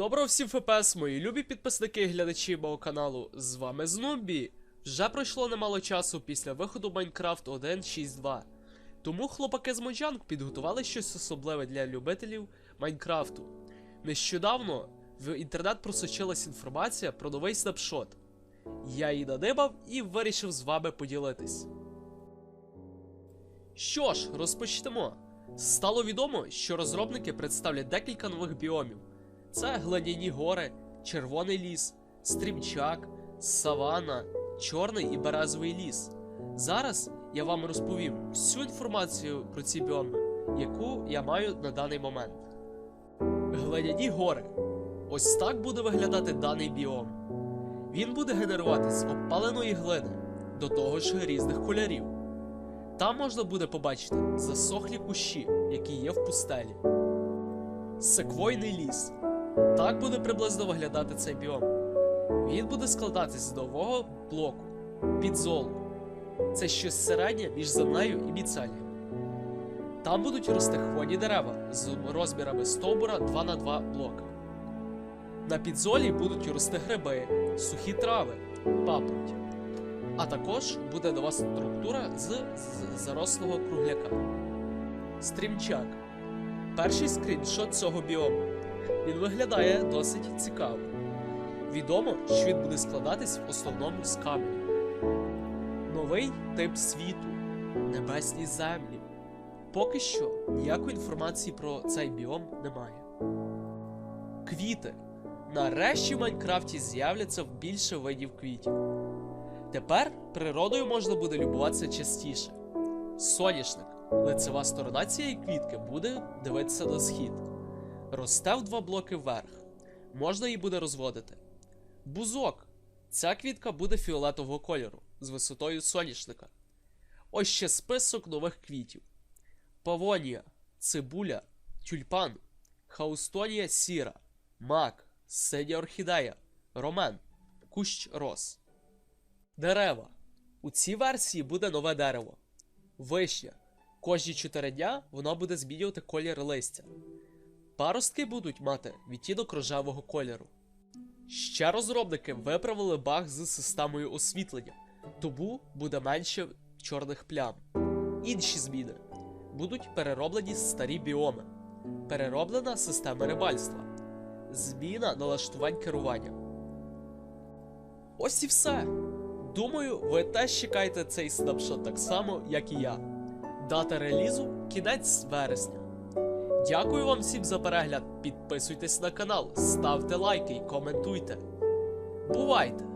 Доброго всім ФПС, мої любі підписники і глядачі мого каналу. З вами Знубі. Вже пройшло немало часу після виходу Minecraft 1.6.2. Тому хлопаки з Моджанг підготували щось особливе для любителів Майнкрафту. Нещодавно в інтернет просочилась інформація про новий снапшот. Я її надибав і вирішив з вами поділитись. Що ж, розпочнемо. Стало відомо, що розробники представлять декілька нових біомів. Це глиняні гори, червоний ліс, стрімчак, савана, чорний і березовий ліс. Зараз я вам розповім всю інформацію про ці біоми, яку я маю на даний момент. Глиняні гори. Ось так буде виглядати даний біом. Він буде генерувати з обпаленої глини, до того ж різних кольорів. Там можна буде побачити засохлі кущі, які є в пустелі. Секвойний ліс. Так буде приблизно виглядати цей біом. Він буде складатись з нового блоку підзолу. Це щось середнє між землею і міцелієм. Там будуть рости хвойні дерева з розмірами стовбура 2 на 2 блока. На підзолі будуть рости гриби, сухі трави, папороті. А також буде нова структура з зарослого кругляка. Стрімчак. Перший скріншот цього біому. Він виглядає досить цікаво. Відомо, що він буде складатись в основному з каменю. Новий тип світу небесні землі. Поки що ніякої інформації про цей біом немає. Квіти. Нарешті в Майнкрафті з'являться більше видів квітів. Тепер природою можна буде любуватися частіше. Соняшник. Лицева сторона цієї квітки буде дивитися на схід. Росте в два блоки вверх. Можна її буде розводити. Бузок. Ця квітка буде фіолетового кольору з висотою соняшника. Ось ще список нових квітів: Павонія, цибуля, тюльпан, хаустонія сіра, мак, синя орхідея, ромен, кущ роз. Дерева. У цій версії буде нове дерево. Вишня. Кожні 4 дня воно буде змінювати колір листя. Паростки будуть мати відтінок рожевого кольору. Ще розробники виправили баг з системою освітлення, тому буде менше чорних плям. Інші зміни будуть перероблені старі біоми, перероблена система рибальства, зміна налаштувань керування. Ось і все. Думаю, ви теж чекаєте цей снапшот так само, як і я. Дата релізу кінець вересня. Дякую вам всім за перегляд. Підписуйтесь на канал, ставте лайки і коментуйте. Бувайте!